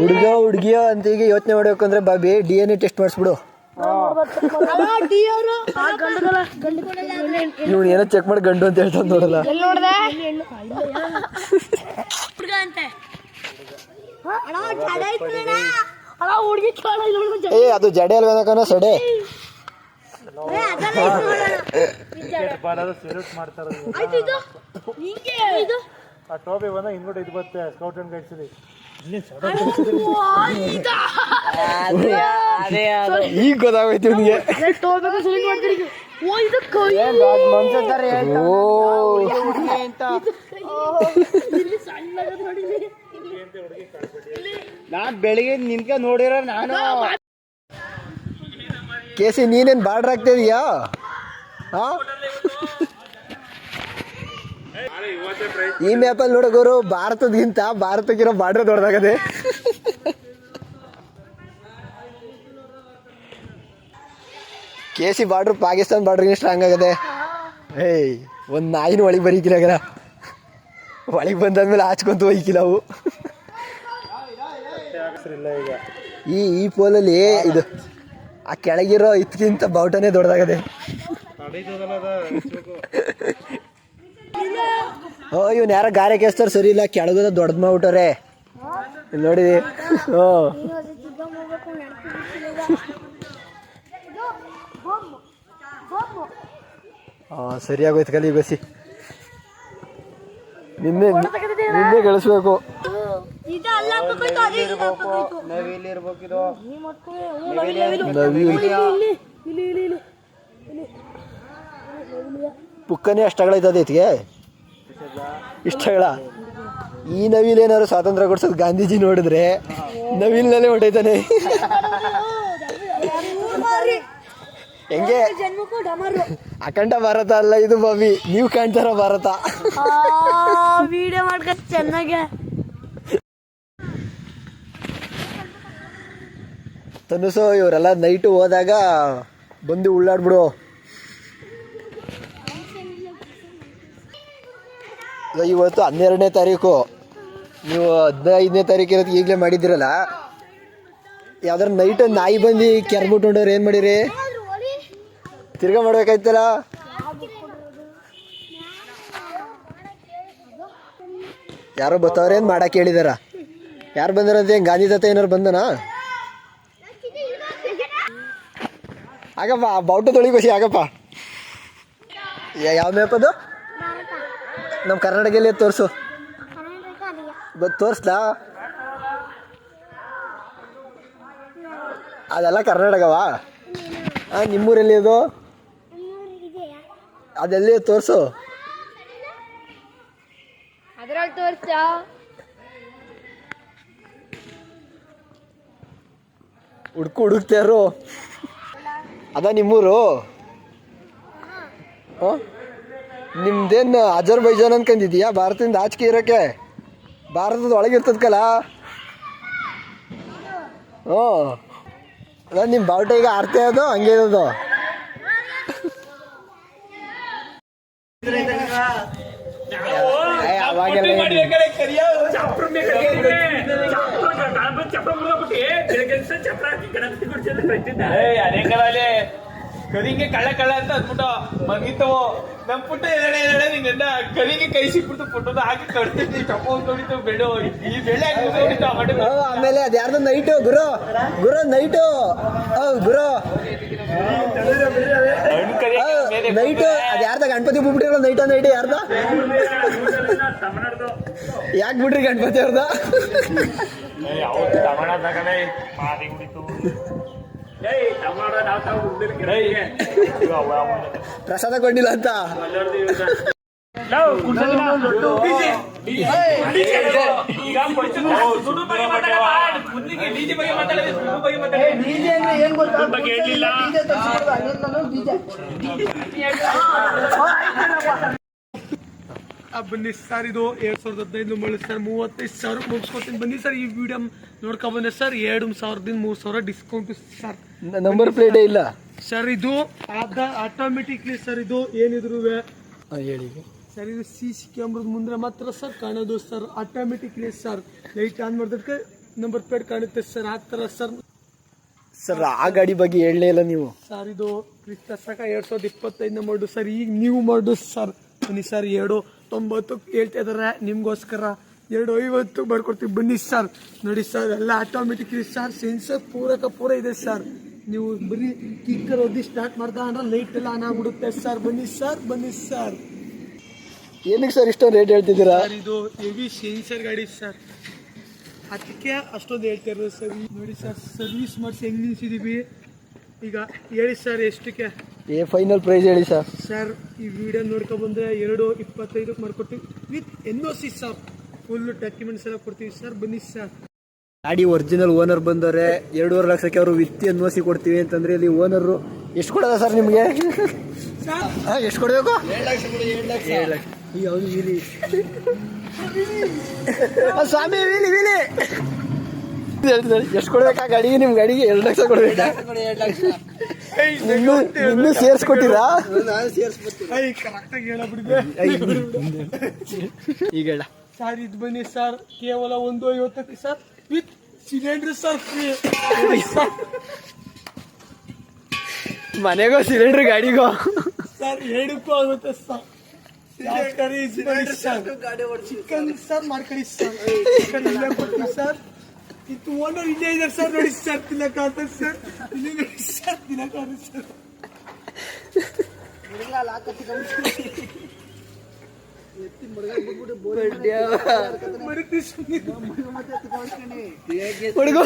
ಹುಡುಗ ಹುಡುಗಿಯೋ ಅಂತ ಈಗ ಯೋಚನೆ ಮಾಡ್ಬೇಕು ಅಂದ್ರೆ Bobby D N A test ಮಾಡಿಸ್ಬಿಡು. ಇವ್ನು ಏನೋ ಚೆಕ್ ಮಾಡಿ ಗಂಡು ಅಂತ ಹೇಳ್ತಾನೆ ನೋಡಲ್ಲ. ಏ ಅದು ಜಡೆ ಅಲ್ವೇನಕನ ಸಡೆ. ಆ ಟೋಪಿ ಬಂದ ಹಿಂದ್ಗಡೆ ಇದು ಬರುತ್ತೆ ಸ್ಕೌಟ್ ಅಂಡ್ ಗೈಡ್ಸ್ ಈಗ ನಾನ್ ಬೆಳಿಗ್ಗೆ ನಿನ್ಕ ನೋಡಿರೋ ನಾನು ಕೇಸಿ ನೀನೇನ್ ಬಾರ್ಡ್ರ್ ಆಗ್ತಿದೀಯಾ ಹಾ ಈ ಮ್ಯಾಪಲ್ಲಿ ನೋಡಗೋರು ಭಾರತದಿಂತ ಭಾರತಕ್ಕಿರೋ ಬಾರ್ಡರ್ ದೊಡ್ಡದಾಗದೆ. ಕೆ ಸಿ ಬಾರ್ಡ್ರ್ ಪಾಕಿಸ್ತಾನ ಬಾರ್ಡ್ರಿಗೆ ಸ್ಟ್ರಾಂಗ್ ಆಗದೆ. ಏಯ್, ಒಂದು ನಾಯಿನ ಒಳಗೆ ಬರೀಕಿಲ್ಲ ಒಳಗೆ ಬಂದಾದ್ಮೇಲೆ ಆಚ್ಕೊಂತ ಹೋಯ್ಕಿಲ್ಲ ಅವು. ಈ ಈ ಪೋಲಲ್ಲಿ ಇದು, ಆ ಕೆಳಗಿರೋ ಇದ್ಕಿಂತ ಬೌಟನೇ ದೊಡ್ಡದಾಗದೆ. ಓ, ಇವ್ನು ಯಾರ ಗಾರೆ ಕೆಸ್ತಾರ ಸರಿ ಇಲ್ಲ, ಕೆಳಗದ ದೊಡ್ಡದ್ ಮಾಡ್ಬಿಟ್ಟವ್ರೆ. ನೋಡಿ ಹಾಂ ಸರಿಯಾಗೋಯ್ತು ಕಲಿ, ಬಸಿ. ನಿನ್ನೆ ನಿನ್ನೆ ಗಳಿಸ್ಬೇಕು. ಪುಕ್ಕನೇ ಅಷ್ಟಗಳೈತದ ಇತ್ಗೆ ಇಷ್ಟಗಳ ಈ ನವಿಲ್ ಏನಾದ್ರು ಸ್ವಾತಂತ್ರ್ಯ ಕೊಡ್ಸೋದು ಗಾಂಧೀಜಿ ನೋಡಿದ್ರೆ ನವಿಲ್ನಲ್ಲೇ ಹೊಟ್ಟೈತಾನೆ ಹೆಂಗೆ? ಅಖಂಡ ಭಾರತ ಅಲ್ಲ ಇದು ಬಾಬಿ. ನೀವು ಕಾಣ್ತಾರ ಭಾರತ. ವಿಡಿಯೋ ಚೆನ್ನಾಗೆ ತನುಸು, ಇವರೆಲ್ಲ ನೈಟು ಹೋದಾಗ ಬಂದು ಉಳ್ಳಾಡ್ಬಿಡು. ಇವತ್ತು ಹನ್ನೆರಡನೇ ತಾರೀಕು. ನೀವು ಹದಿನೈದನೇ ತಾರೀಕು ಇರೋದು ಈಗಲೇ ಮಾಡಿದ್ದೀರಲ್ಲ? ಯಾವ್ದಾರು ನೈಟ್ ನಾಯಿ ಬಂದು ಕೆರ್ಬಿಟ್ಟು ಹೊಂಡವ್ರು ಏನು ಮಾಡಿರಿ? ತಿರ್ಗಾ ಮಾಡ್ಬೇಕಾಯ್ತಲ್ಲ? ಯಾರೋ ಬತ್ತವ್ರೇನು ಮಾಡಕ್ಕೆ ಹೇಳಿದಾರ? ಯಾರು ಬಂದಾರಂತೆ? ಏನು ಗಾಂಧಿ ತಾತ ಏನಾರು ಬಂದನಾ? ಆಗಪ್ಪ ಬೌಟ ತೊಳಿ ಖುಷಿ ಆಗಪ್ಪ. ಯಾವ ಮ್ಯಾಪ್ ಅದು? ನಮ್ಮ ಕರ್ನಾಟಕದಲ್ಲಿ ತೋರಿಸು. ತೋರಿಸ್ಲಾ? ಅದೆಲ್ಲ ಕರ್ನಾಟಕವಾ? ಹಾಂ ನಿಮ್ಮೂರಲ್ಲಿ ಅದು? ಅದೆಲ್ಲಿ ತೋರಿಸು. ಅದರಲ್ಲಿ ತೋರಿಸ ಹುಡ್ಕು ಹುಡುಕ್ತಾರು ಅದ ನಿಮ್ಮೂರು? ಹಾಂ. ನಿಮ್ದೇನು ಅಜರ್ ಬೈಜಾನ್ ಅನ್ಕೊಂಡಿದ್ಯಾ? ಭಾರತದಿಂದ ಆಚೆಗೆ ಇರೋಕ್ಕೆ ಭಾರತದ ಒಳಗಿರ್ತದಕ್ಕಲ್ಲ ಹ್ಞೂ. ಅದ ನಿಮ್ಮ ಬಾವುಟ ಈಗ ಆರ್ತೆ ಅದು ಹಂಗೆ ಇರೋದು? ಅವಾಗೆಲ್ಲ ಕಳ್ಳ ಕಳ್ಳ ಅಂತ ಅಂದ್ಬಿಟ್ಟು ಮಗಿತವು ನಮ್ ಪುಟ್ಟ ಎರಡೇ ಎದಡೆ ನಿನ್ನ ಕರಿಗೆ ಕೈ ಸಿಕ್ಬಿಡ್ತು ಪುಟ್ಟದ ಹಾಕಿ ಕಡ್ತಿದ್ವಿ ಚಪ್ಪ ತೊಳಿತು ಬೆಳೆ ಈ ಬೆಳೆ ಆಮೇಲೆ ಅದು ಯಾರ್ದು ನೈಟು? ಗುರು. ಗುರು ನೈಟು. ಹೌದು ಗುರು. ನೈಟು. ಅದು ಯಾರ್ದ? ಗಣಪತಿ ಬಿಟ್ಬಿಟ್ಟಿರೋ ನೈಟ ನೈಟ್ ಯಾರ್ದ? ಯಾಕೆ ಬಿಡ್ರಿ ಗಣಪತಿ ಅವ್ರದ? ಪ್ರಸಾದ ಕೊಟ್ಟಿಲ್ಲ ಅಂತ? ಬಗ್ಗೆ ಆ, ಬನ್ನಿ ಸರ್ ಇದು ಎರಡು ಸಾವಿರದ ಹದಿನೈದು ಮಳೆ ಸರ್. ಮೂವತ್ತೈದು ಸಾವಿರ ಮುಗಿಸ್ಕೊತೀನಿ ಬನ್ನಿ ಸರ್ ಈ ವಿಡಿಯೋ ನೋಡ್ಕೊ ಬನ್ನಿ ಸರ್. ಎರಡು ಸಾವಿರದಿಂದ ಮೂರು ಸಾವಿರ ಡಿಸ್ಕೌಂಟ್ ಸರ್. ನಂಬರ್ ಪ್ಲೇಟೇ ಇಲ್ಲ? ಸರ್ ಇದು ಆದ ಆಟೋಮೆಟಿಕ್ಲಿ ಸರ್ ಇದು ಏನಿದ್ರು ಹೇಳಿ. ಸರ್ ಇದು ಸಿ ಸಿ ಕ್ಯಾಮ್ರದ ಮುಂದೆ ಮಾತ್ರ ಸರ್ ಕಾಣೋದು sir. Automatically sir light on ಮಾಡಿದಕ್ಕೆ ನಂಬರ್ ಪ್ಲೇಟ್ ಕಾಣುತ್ತೆ ಸರ್ ಆಗ್ತಾರ ಸರ್. ಸರ್ ಆ ಗಾಡಿ ಬಗ್ಗೆ ಹೇಳಲೇ ಇಲ್ಲ ನೀವು. ಸರ್ ಇದು ಕ್ರಿಸ್ತಸಕ ಎರಡು ಸಾವಿರದ ಇಪ್ಪತ್ತೈದನೇ ಮಾಡು ಸರ್. ಈಗ ನೀವು ಮಾಡು ಸರ್. ಬನ್ನಿ ಸರ್ ಎರಡು ತೊಂಬತ್ತು ಹೇಳ್ತಾ ಇದಾರೆ. ನಿಮ್ಗೋಸ್ಕರ ಎರಡು ಐವತ್ತು ಬರ್ಕೊಡ್ತೀವಿ. ಬನ್ನಿ ಸರ್ ನೋಡಿ ಸರ್ ಎಲ್ಲ ಆಟೋಮೆಟಿಕ್ ಸರ್ ಸೆನ್ಸರ್ ಪೂರಕ ಪೂರ ಇದೆ ಸರ್ ನೀವು ಬರೀ ಕಿಕ್ಕರ್ ಒದ್ದಿ ಸ್ಟಾರ್ಟ್ ಮಾಡ್ದ ಅಂದ್ರೆ ಲೈಟ್ ಎಲ್ಲ ಆನ್ ಆಗ್ಬಿಡುತ್ತೆ ಸರ್ ಬನ್ನಿ ಸರ್ ಬನ್ನಿ ಸರ್ ಏನಕ್ಕೆ ಸರ್ ಇಷ್ಟೊಂದು ರೇಟ್ ಹೇಳ್ತಿದ್ದೀರಾ? ಇದು ಹೆವಿ ಸೆನ್ಸರ್ ಗಾಡಿ ಸರ್ ಅದಕ್ಕೆ ಅಷ್ಟೊಂದು ಹೇಳ್ತಾ ಇರೋದು ಸರ್ ನೋಡಿ ಸರ್ ಸರ್ವಿಸ್ ಮಾಡಿಸಿ ಹೆಂಗ್ ನಿಲ್ಸಿದೀವಿ? ಈಗ ಹೇಳಿ ಸರ್ ಎಷ್ಟಕ್ಕೆ? ಏ ಫೈನಲ್ ಪ್ರೈಸ್ ಹೇಳಿ ಸರ್. ಸರ್ ಈ ವಿಡಿಯೋ ನೋಡ್ಕೊ ಬಂದ್ರೆ ಎರಡು ಇಪ್ಪತ್ತೈದಕ್ಕೆ ಮಾಡ್ಕೊಡ್ತೀವಿ with N O C sir full documents ಎಲ್ಲ ಕೊಡ್ತೀವಿ ಸರ್ ಬನ್ನಿ ಸರ್. ಗಾಡಿ ಒರಿಜಿನಲ್ ಓನರ್ ಬಂದವ್ರೆ ಎರಡೂವರೆ ಲಕ್ಷಕ್ಕೆ ಅವರು ವಿತ್ ಎನ್ಓಸಿ ಕೊಡ್ತೀವಿ ಅಂತಂದ್ರೆ ಇಲ್ಲಿ ಓನರು ಎಷ್ಟು ಕೊಡೋದ ಸರ್ ನಿಮಗೆ? ಸರ್? ಎಷ್ಟು ಕೊಡಬೇಕು? ಏಳು ಲಕ್ಷ ಈ ಅವನು ವೀಲಿ. ಸ್ವಾಮಿ ವಿಲಿ ವೀಲಿ. ಎಷ್ಟು ಕೊಡ್ಬೇಕಾ? ಗಾಡಿಗೆ ನಿಮ್ಮ ಗಾಡಿಗೆ ಎರಡು ಲಕ್ಷ ಕೊಡ್ಬೇಕಾ? ಇನ್ನೂ ಇನ್ನೂ ಸೇರಿಸ್ಕೊಟ್ಟಿರಾ? ಈಗ ಹೇಳ. ಸರ್ ಇದು ಬನ್ನಿ ಸರ್ ಕೇವಲ ಒಂದು ಐವತ್ತಕ್ಕೆ sir with cylinder sir free ಮನೆಗೋ cylinder ಗಾಡಿಗೋ? ಸರ್ ಎರಡಕ್ಕೂ ಆಗುತ್ತೆ ಸರ್ ಸರ್ ಚಿಕನ್ ಸರ್ ಮಾಡ್ಕೊಳ್ಳಿ ಸರ್ ಸರ್ ಇದು ಓನರ್ ಇಲ್ಲೇ ಇದೆ ಸರ್ ನೋಡಿ ಸರ್ ತಿನ್ನಕ್ಕಾಗ್ತದೆ ಸರ್. ಇಲ್ಲಿ ನೋಡಿ ಸರ್ ಸರ್. ಮರುತಿ ಸುಮ್ಮನೆ ಹುಡುಗ.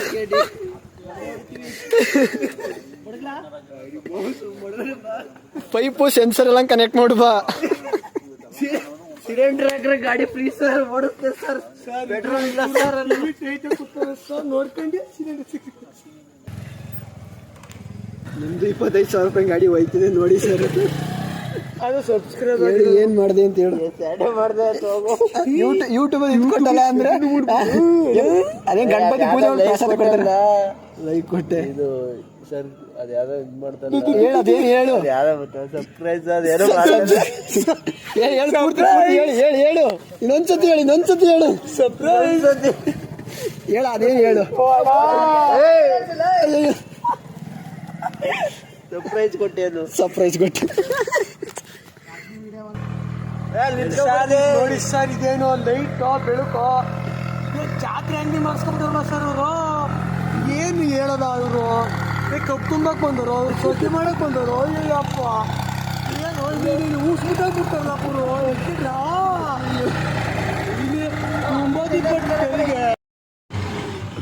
ಪೈಪು ಸೆನ್ಸರ್ ಎಲ್ಲ ಕನೆಕ್ಟ್ ಮಾಡುವ ಸಿಲಿಂಡರ್ ಹಾಕ್ರೆ ಗಾಡಿ ಫ್ರೀ ಸರ್ ಓಡುತ್ತೆ ಸರ್ ಪೆಟ್ರೋಲ್ ಇಲ್ಲ ಸರ್ ಸರ್ ನೋಡ್ಕೊಂಡು ಸಿಲಿಂಡರ್ ಸಿಕ್ಕಿತ್ತು ನಿಮ್ದು ಇಪ್ಪತ್ತೈದು ಸಾವಿರ ರೂಪಾಯಿ ಗಾಡಿ ಹೋಯ್ತಿದೆ ನೋಡಿ ಸರ್ ಅದು ಸಬ್ಸ್ಕ್ರೈಬ್ ಮಾಡಿ ಏನ್ ಮಾಡಿದೆ ಅಂತ ಹೇಳಿ. ಸ್ಯಾಡೆ ಮಾಡ್ದೆ ಯೂಟ್ಯೂಬ್ ಅಲ್ಲಿ ಇಟ್ಕೊಟ್ಟಲ್ಲ ಅಂದ್ರೆ? ಅದೇ ಗಣಪತಿ ಪೂಜೆ ಮಾಡಿ ಪ್ರಸಾದ ಕೊಡ್ತಾರೆ. ಲೈಕ್ ಕೊಟ್ಟೆ. ಇದು ಸರ್ ಅದ್ಯಾವ್ದೋ ಇದು ಮಾಡ್ತಾರಲ್ಲ ಹೇಳು ಅದೇನು ಹೇಳು ಯಾವ್ದೋ ಸರ್ಪ್ರೈಸ್ ಅದೇನೋ ಹೇಳು ಹೇಳು ಪೂರ್ತಿ ಪೂರ್ತಿ ಹೇಳು ಹೇಳು ಹೇಳು. ಇನ್ನೊಂದ್ಸತಿ ಹೇಳು ಇನ್ನೊಂದ್ಸತಿ ಹೇಳು. ಸರ್ಪ್ರೈಸ್ ಹೇಳು ಅದೇನು ಹೇಳು ಸರ್ಪ್ರೈಸ್ ಕೊಟ್ಟೇನು ಸರ್ಪ್ರೈಸ್ ಕೊಟ್ಟೆ ನೋಡಿ ಸರ್ ಇದೇನು ಲೈಟು ಬೆಳಕು. ಜಾತ್ರೆ ಅಂಗಡಿ ಮಾಡಿಸ್ಕೊಂಡ್ರಲ್ಲ ಸರ್ ಅವರು. ಏನು ಹೇಳೋದ ಅವರು? ಕಬ್ಬು ತುಂಬಕ್ ಬಂದರು? ಅವ್ರು ಶೋಕಿ ಮಾಡಕ್ ಬಂದರು? ಅಯ್ಯಪ್ಪ ಏನು ಇಲ್ಲಿ ಇಪ್ಪತ್ತು ಬೆಳಿಗ್ಗೆ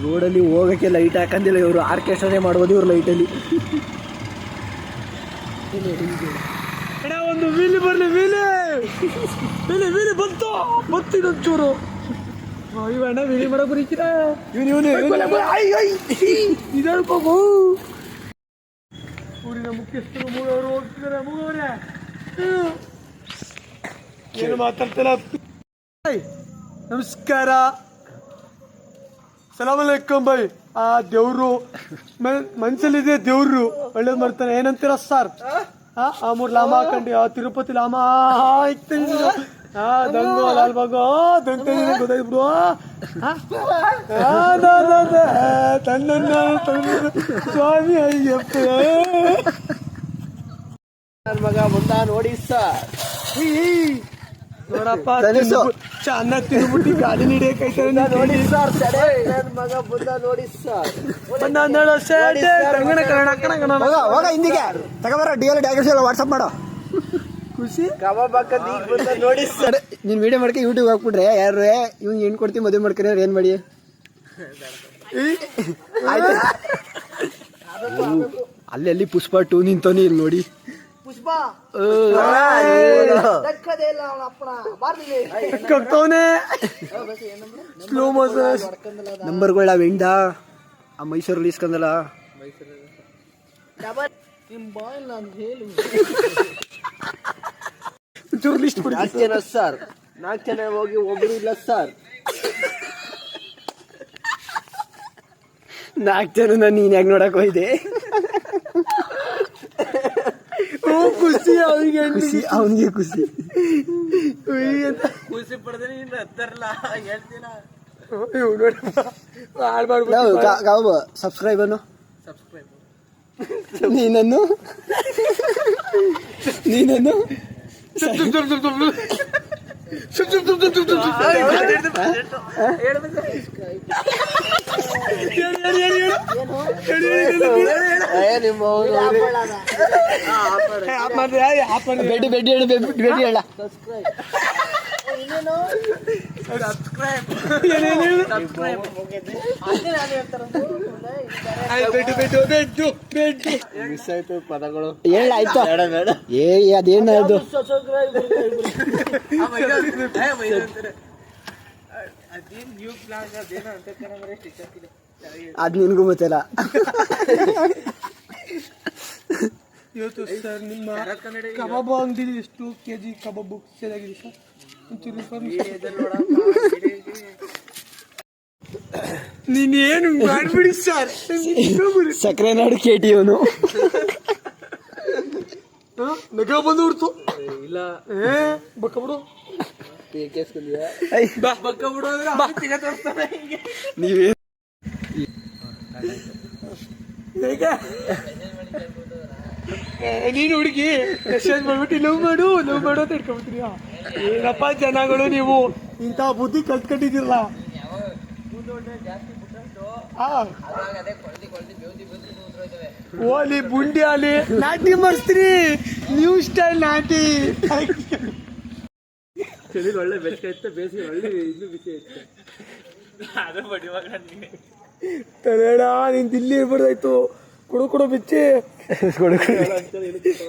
ರೋಡಲ್ಲಿ ಹೋಗಕ್ಕೆ ಲೈಟ್ ಹಾಕಂದಿಲ್ಲ ಇವರು ಆರ್ಕೆಸ್ಟ್ರಾನೇ ಮಾಡ್ಬೋದು ಇವ್ರು ಲೈಟಲ್ಲಿ. ಒಂದು ವೀಲಿ ಬರ್ಲಿ ವೀಲಿ. ವೀಲಿ ವೀಲಿ ಬಂತು. ಬಂತು ಇವ ಅಣ್ಣ ವೀಲಿ ಮಾಡೋ ಬರೀಕಿರ ಇವನು ಇವನು ಇದಳ್ಕೋಗು ಊರಿನ ಮುಖ್ಯಸ್ಥರು ಮೂವರು ಹೋಗ್ತಿದ್ದಾರೆ ಮೂವರೇ. ಏನು ಮಾತಾಡ್ತಿಲ್ಲ ನಮಸ್ಕಾರ. ಸಲಾಮ್ ಅಲೈಕುಂ ಬೈ. ಆ ದೇವ್ರು ಮನ್ಸಲ್ಲಿದೆ ದೇವ್ರು. ಒಳ್ಳೇದ್ ಮಾಡ್ತಾನೆ. ಏನಂತೀರ ಸರ್? ಆ ಮೂರ್ ಲಾಮ ಹಾಕೊಂಡು ಆ ತಿರುಪತಿ ಲಾಮ. ಇಕ್ತೀನಿ ಆ, ದಂಗೋ, ಲಾಲ್ ಬಾಗೋ. ದಂಗ್ ಗೊತ್ತಾಯ್ತು ಬಿಡು. ತನ್ನ ಸ್ವಾಮಿ ಅಯ್ಯಪ್ಪ ನನ್ನ ಮಗ ಮುಂದ ನೋಡಿ ಸರ್ ನೋಡಪ್ಪ ತನಿಸು. ತಿಂದ್ಬು- ಚೆನ್ನಾಗ್ ತಿನ್ಬಿಟ್ಟು ಗಾಡಿ ಹಿಡಿಯಕೈತಾರೆ ನೋಡಿ ಸರ್ ಸಡೆ ನನ್ನ ಮಗ ಬುದ್ಧ ನೋಡಿ ಸರ್ ಹೋಗ ಹಿಂದಿಗೆ. ತಗೋಬರ ಡಿ ಎಲ್ ಡಯಾಗ್ರಮ್ಸ್ ಎಲ್ಲ ವಾಟ್ಸಪ್ ಮಾಡೋ. ಖುಷಿ? ಕಬಾಬ್ ಹಾಕದ್ ಈಗ ಬಂದ ನೋಡಿ ಸರ್. ನೀನು ವಿಡಿಯೋ ಮಾಡ್ಕೊಂಡು ಯೂಟ್ಯೂಬ್ ಹಾಕ್ಬಿಟ್ರೆ ಯಾರು ಇವ್ನು ಹೆಣ್ಣು ಕೊಡ್ತೀವಿ ಮದುವೆ ಮಾಡ್ಕೊಂಡ್ರೆ ಏನು ಮಾಡಿ? ಅಲ್ಲಿ ಅಲ್ಲಿ ಪುಷ್ಪ ಟೂ ನಿಂತವನಿ ಇಲ್ಲಿ ನೋಡಿ. ಕಕ್ತವನೆ ಸ್ಲೋ ಮೋಷನ್ ನಂಬರ್ಗಳ ವೆಂಡ ಆ ಮೈಸೂರಲ್ಲಿ ಇಸ್ಕೊಂಡಲ್ಲ ಚೂರು ಲಿಸ್ಟ್ ಬಿಡಿ ನಾಲ್ಕು ಜನ ಸರ್? ನಾಲ್ಕು ಜನ ಹೋಗಿ ಒಬ್ರು ಇಲ್ಲ ಸರ್? ನಾಲ್ಕು ಜನ ನಾನು ನೀನು ಯಾಕೆ ನೋಡಕ್ ಹೋಯ್ದೆ? ಓ ಖುಷಿ ಅವನಿಗೆ ಖುಷಿ ಅವನಿಗೆ ಖುಷಿ. ಖುಷಿ ಪಡೆದ್ರೆ ಇನ್ನು ಹತ್ತರಲ್ಲ ಹೇಳ್ತೀನ. ಕಾವು ಸಬ್ಸ್ಕ್ರೈಬನು ನೀನನ್ನು? ನೀನನ್ನು? ಬೆಡ್ಡಿ ಬೆಡ್ಡಿ ಹೇಳಿ ಬೆಡ್ಡಿ ಹೇಳ ಹೇಳ ಆಯ್ತಾ ಏ ಅದೇನ ಅದು? ಅದ್ ನಿನ್ಗೂ ಗೊತ್ತಿಲ್ಲ. ಇವತ್ತು ಸರ್ ನಿಮ್ಮ ಕಬಾಬ್ ಅಂಗಡಿ ಎಷ್ಟು ಕೆ ಜಿ ಕಬಾಬ್ ಸೇಲ್ ಆಗಿದೆ ಸರ್. ನೀನೇನು ಮಾಡ್ಬಿಡಿ ಸರ್ ಸಕ್ಕರೆ ನಾಡು ಕೇಟಿ ಅವನು ನಗ ಬಂದು ಬಿಡ್ತು ಇಲ್ಲ. ಏ ಬಕ್ಕ ಬಿಡು. ಬಕ್ಕ ಬಿಡು ಅಂದ್ರೆ ನೀವೇ ಈಗ ಏ, ನೀನು ಹುಡುಗಿ. ಮೆಸೇಜ್ ಮಾಡ್ಬಿಟ್ಟು ಲವ್ ಮಾಡು ಲವ್ ಮಾಡು ಅಂತ ಇಟ್ಕೊಂಡ್ಬಿಟ್ಟಿದ್ಯಾ? ಏನಪ್ಪ ಜನಗಳು ನೀವು? ಇಂಥ ಬುದ್ಧಿ ಕಲ್ತ್ಕೊಂಡಿದ್ದೀರಲ್ಲ. ಓಲಿ ಬುಂಡಿ ಆಲಿ. ನಾಟಿ ಮಾಡಿಸ್ತೀರಿ ನ್ಯೂ ಸ್ಟೈಲ್ ನಾಟಿ. ಒಳ್ಳೆ ಬೆಚ್ಚ ಇತ್ತು ಬೇಸಿ ಒಳ್ಳೆ ಇನ್ನೂ ಬಿಸಿ ಇತ್ತು. ಅದೇ ಬಡಿವಾಗ ನೀನೆ. ತಲೆಡ ನೀನ್ ದಿಲ್ಲಿ ಇರ್ಬಾರ್ದಾಯ್ತು ಕೊಡು ಕುಡು ಬಿಚ್ಚಿ.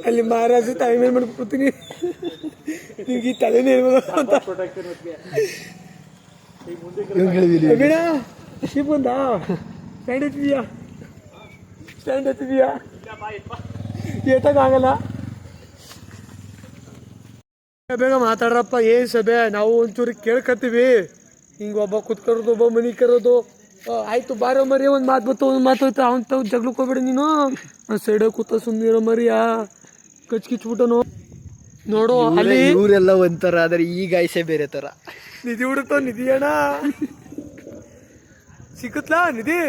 ಅಲ್ಲಿ ಮಹಾರಾಜ ತಾಯಿ ಮೇಲೆ ಮಾಡ್ಕೊತೀನಿ ನಿಮ್ಗೆ ಈ ತಲೆನೇ ಇರ್ಬೋದು ಅಂತ. ಬೇಡ ಶಿಪ್ ಬಂದಾ? ಸ್ಟ್ಯಾಂಡ್ ಎತ್ತಿದ್ಯಾ ಸ್ಟ್ಯಾಂಡ್ ಎತ್ತಿದ್ಯಾ ಏಟಾಗಲ್ಲ ಬೇಗ ಮಾತಾಡ್ರಪ್ಪ ಏನ್ ಸಭೆ? ನಾವು ಒಂಚೂರು ಕೇಳ್ಕತ್ತೀವಿ. ಹಿಂಗ ಒಬ್ಬ ಕುತ್ಕರೋದು ಒಬ್ಬ ಮನಿ ಕರೋದು ಆಯ್ತು ಬಾರೋ ಮರಿ ಒಂದ್ ಮಾತು ಬತ್ತು ಒಂದು ಮಾತು ಹೋಯ್ತು. ಅವ್ನ ತಾವ್ ಜಗ್ಲಕ್ ಹೋಗ್ಬೇಡಿ ನೀನು. ಸೈಡ್ ಕೂತ ಸುಮ್ಮನಿರೋ ಮರಿಯಾ ಕಚ್ ಕಿಚ್ಬಿಟ್ಟನು ನೋಡು ಅಲ್ಲಿ ಇವರೆಲ್ಲ ಒಂಥರ ಆದ್ರೆ ಈ ಗಾಯಸೆ ಬೇರೆ ತರ. ನಿಧಿ ಹುಡುಕ್ತಾವ ನಿಧಿ ಅಣ್ಣ. ಸಿಕ್ಕತ್ಲಾ ನಿಧಿ?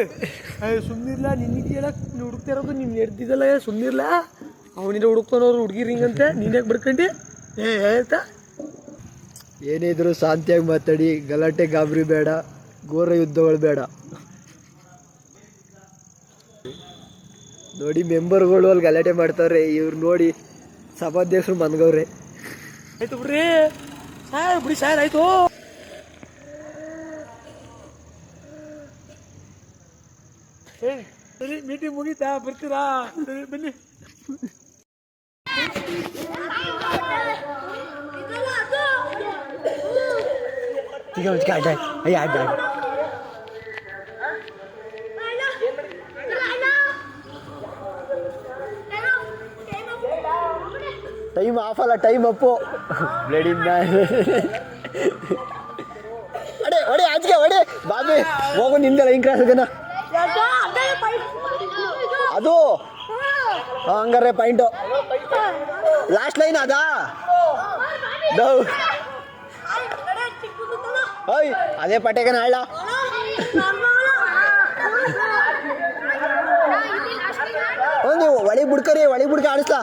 ಅಯ್ಯ ಸುಮ್ಮನಿರ್ಲ ನಿನ್ನ ನಿಧಿ ಹೇಳಕ್ ನೀನು ಹುಡುಕ್ತಾ ಇರೋದು ನೀನು ಎಡ್ದಿದ್ದಲ್ಲ ಸುಮ್ಮನಿರ್ಲ ಅವನಿಂದ ಹುಡುಕ್ತಾನವ್ರು ಹುಡುಗಿ ಹಿಂಗಂತೆ. ನೀನ್ ಯಾಕೆ ಬಡ್ಕಂಡಿ ಏ ಹೇಳ್ತಾ? ಏನಿದ್ರು ಶಾಂತಿಯಾಗಿ ಮಾತಾಡಿ. ಗಲಾಟೆ ಗಾಬರಿ ಬೇಡ. ಘೋರ ಯುದ್ಧಗಳು ಬೇಡ. ನೋಡಿ ಮೆಂಬರ್ಗಳು ಅಲ್ಲಿ ಗಲಾಟೆ ಮಾಡ್ತಾವ್ರೆ ಇವ್ರು ನೋಡಿ ಸಭಾಧ್ಯಕ್ಷರು ಮನ್ಗವ್ರೆ ಆಯ್ತು ಬಿಡ್ರಿ. ಸಾರ್ ಬಿಡಿ ಸಾರ್ ಆಯ್ತು. ಏ, ಸರಿ ಮೀಟಿಂಗ್ ಮುಗೀತಾ? ಬರ್ತೀರಾ? ಸರಿ ಬನ್ನಿ. ಟೈಮ್ ಆಫ್ ಅಲ್ಲ ಟೈಮ್ ಅಪ್ಪು ಬ್ಲಡಿ ಅಡೆ ಒಡೆ ಆಚೆಗೆ ಒಡೆ ಬಾಬಿ, ಹೋಗು ನಿಂದಲ್ಲ ಲೈನ್ ಕ್ರಾಸ್ ಅದು. ಹಂಗಾರೆ ಪಾಯಿಂಟು ಲಾಸ್ಟ್ ಲೈನ್ ಅದಾ? ದೌ. ಓಯ್, ಅದೇ ಪಟೇಕನ ಹಳ್ಳ. ನೀವು ಒಳಗೆ ಬಿಡ್ಕರಿ ಒಳಗೆ ಬುಡ್ಕ ಆಡಿಸ್ಲಾ?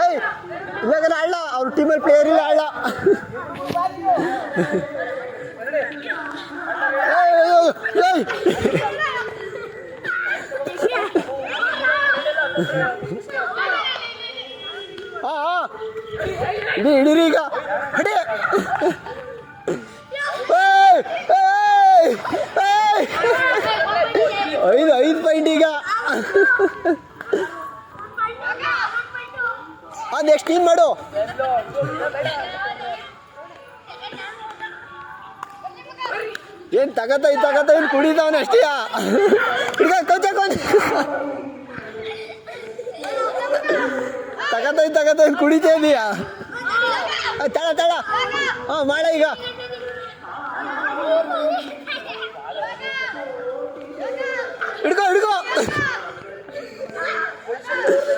ಏಯ್ ಇವಾಗ ಆಡಲ್ಲ ಅವ್ರ ಟೀಮಲ್ಲಿ ಪ್ಲೇಯರ್ ಇಲ್ಲ ಆಡಲ್ಲ ನೆಕ್ಸ್ಟ್ ಟೀಮ್ ಮಾಡು. ಏನು ತಗತ ಇದ್ ತಗತ ಏನ್ ಕುಡಿದವನ ಅಷ್ಟೇಯ ಈಗ ಕೊಂಚ ಕೊಂಚ. ತಗತ ಇದ್ ತಗತ ಏನ್ ಕುಡಿತಾ ಇದೀಯಾ? ತಳ ತಳ. ಹಾ ಮಾಡ ಈಗ ಹಿಡ್ಕೋ ಹಿಡ್ಕೋ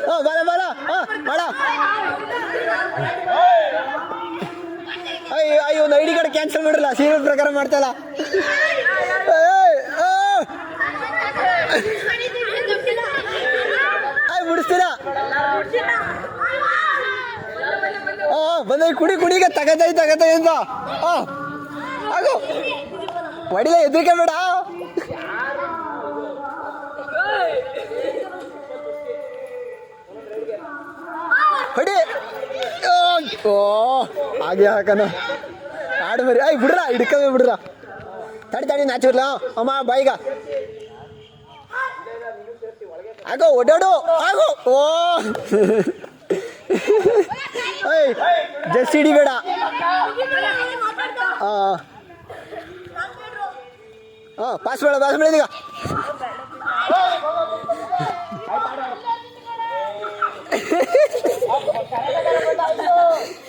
ಹಾ ಬರ ಬರ ಹಾ ಮಾಡ ಅಯ್ಯೋ ಅಯ್ಯೋ ಒಂದು ಐ ಡಿ ಕಾರ್ಡ್ ಕ್ಯಾನ್ಸಲ್ ಮಾಡಿರಲ್ಲ ಸೀರಿಯಲ್ ಪ್ರಕಾರ ಮಾಡ್ತಲ್ಲ ಏಯ್, ಕುಡಿ ಕುಡಿ ಕುಡಿಗೆ ತಗತೈ ತಗತೈ ಅಂತ. ಆಗು. ಹೊಡಿಲ ಎದ್ರಿಕೆ ಬೇಡ. ಹೊಡಿ. ಓ, ಹಾಗೆ ಹಾಗೆ ಹಾಕನ ಆಡು ಮರಿ ಐ ಬಿಡ್ರ ಹಿಡ್ಕವೆ ಬಿಡ್ರ ತಡಿ ತಡಿ ನಾಚಿರ್ಲ ಅಮ್ಮ ಬಾಯಿಗ ಆಗೋ ಓಡಾಡು ಆಗೋ ಓ ಏಯ್ ಜಸ್ಟ್ ಹಿಡಿಬೇಡ ಹಾಂ ಹಾಂ ಪಾಸ್ ಬೇಡ ಪಾಸ್ ಬೇಡ ಈಗ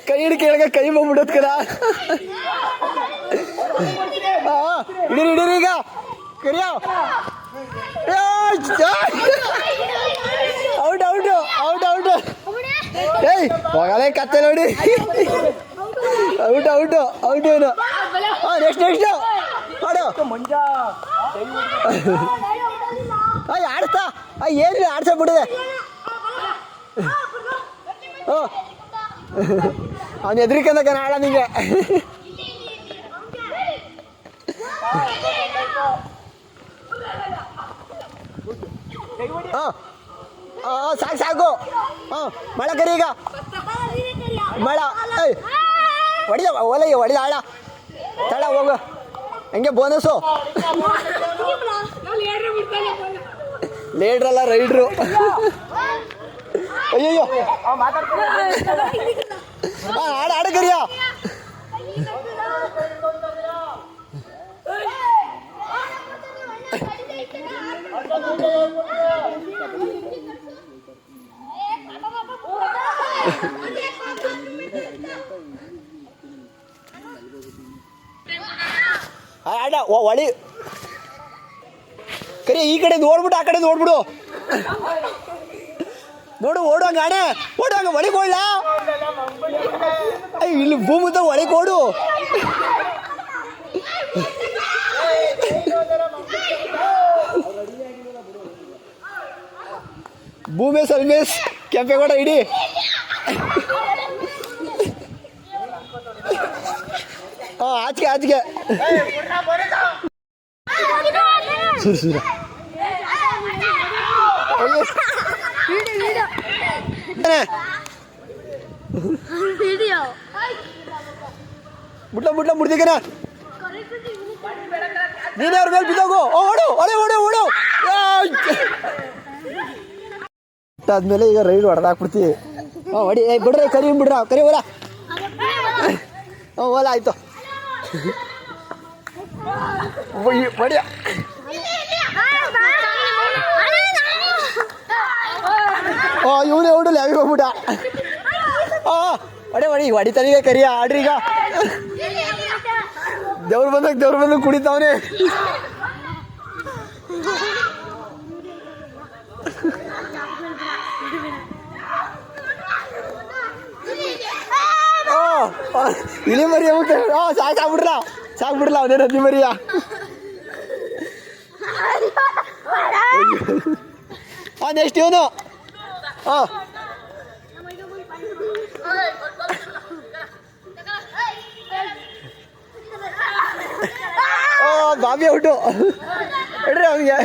ಕೈ ಹಿಡಿ ಕೇಳಗ ಕೈ ಬಂದ್ಬಿಡೋದ್ ಕದ ಹಿಡೀರಿ ಹಿಡೀರಿ ಈಗ. ಕರಿಯೋ ಔಟ್ ಔಟ್ ಔಟ್ ಔಟ್ ಏಯ್ ಹೋಗಲೇ ಕತ್ತೆ ನೋಡಿ. ಔಟ್ ಔಟ್ ಔಟ್ ಏನು ನೆಕ್ಸ್ಟ್ ನೆಕ್ಸ್ಟ್ ಮಂಜಾ ಅಯ್ಯ ಆಡ್ತಾ ಅಯ್ಯ ಏನಿಲ್ಲ ಆಡ್ಸ ಬಿಡಿದೆ ಹ್ಞೂ ಅವ್ನು ಎದ್ರಿಕಂದಕ ನಾಳ ನಿಂಗೆ. ಹಾಂ ಹಾಂ ಸಾಕು ಸಾಕು. ಹಾಂ ಮಳೆ ಕರಿ ಈಗ. ಮಳ. ಏಯ್ ಹೊಡಿದ ಒಲೆ ಹೊಡಿದ ಆಳ. ತಳ ಹೋಗು. ಹಂಗೆ ಬೋನಸ್ಸು ಲೇಡ್ರಲ್ಲ ರೈಡ್ರು. ಅಯ್ಯಯ್ಯೋ ಹಾಂ ಆಡ ಆಡ ಕರಿಯ ಆಡ ಒ- ಒಳಿ ಕರಿ ಈ ಕಡೆ ಓಡ್ಬಿಟ್ಟು ಆ ಕಡೆ ಓಡ್ಬಿಡು ನೋಡು ಓಡೋಂಗ ಆಣೆ ಓಡೋಂಗ ಒಳಗೆ ಓಡ್ಲ ಅಯ್ಯ ಇಲ್ಲಿ ಭೂಮಿದ ಒಳಿಕೋಡು ಭೂಮೇಶ್ ಭೂಮಿ ಸಲ್ಮೇಶ್ ಕೆಂಪೇಗೌಡ ಇಡಿ. ಹಾ ಆಚೆಗೆ ಆಚೆಗೆ. ಸುರು ಸುರ. ವಿಡಿಯೋ ಮುಟ್ಲ ಮುಟ್ಲ ಮುಡ್ದಿಗನ ನೀನೇ ಅವ್ರ ಮೇಲೆ ಬಿದ್ದೋಗು ಓ, ಓಡು ಒಳೆ ಓಡು ಓಡು ಆಯ್! ಆದ್ಮೇಲೆ ಈಗ ರೈಡ್ ಹೊಡೆದಾಕ್ಬಿಡ್ತೀವಿ ಹಾಂ ಹೊಡಿ ಏ ಬಿಡ್ರಿ ಕರಿ ಬಿಡ್ರ ಕರಿ ಓಲ ಹ್ಞೂ ಓಲ ಆಯ್ತು ಹೊಡಿಯ ಓ, ಇವನೇ ಹೊಡಲಿ ಅವಿ ಹೋಗ್ಬಿಟ್ಟ. ಹಾಂ ಹೊಡೆ ಹೊಡಿ ಹೊಡಿತಾನೀಗ ಕರಿಯ, ಆಡ್ರಿ ಈಗ. ದೇವ್ರು ಬಂದಾಗ ದೇವ್ರು ಬಂದಾಗ ಕುಡಿತಾವನೆ. ಇಲಿ ಮರಿ ಹೋಗ್ತಾರೆ ಆ, ಸಾಕು ಸಾಕ್ಬಿಡ್ರ ಸಾಕ್ಬಿಡ್ಲ ಅವನೇ ನದಿ ಮರಿಯ. ನೆಕ್ಸ್ಟ್ ಇವನು. ಹಾಂ ಓ ಬಾಬಿ ಔಟು ಹೇಳ್ರಿ ಅವನಿಗೆ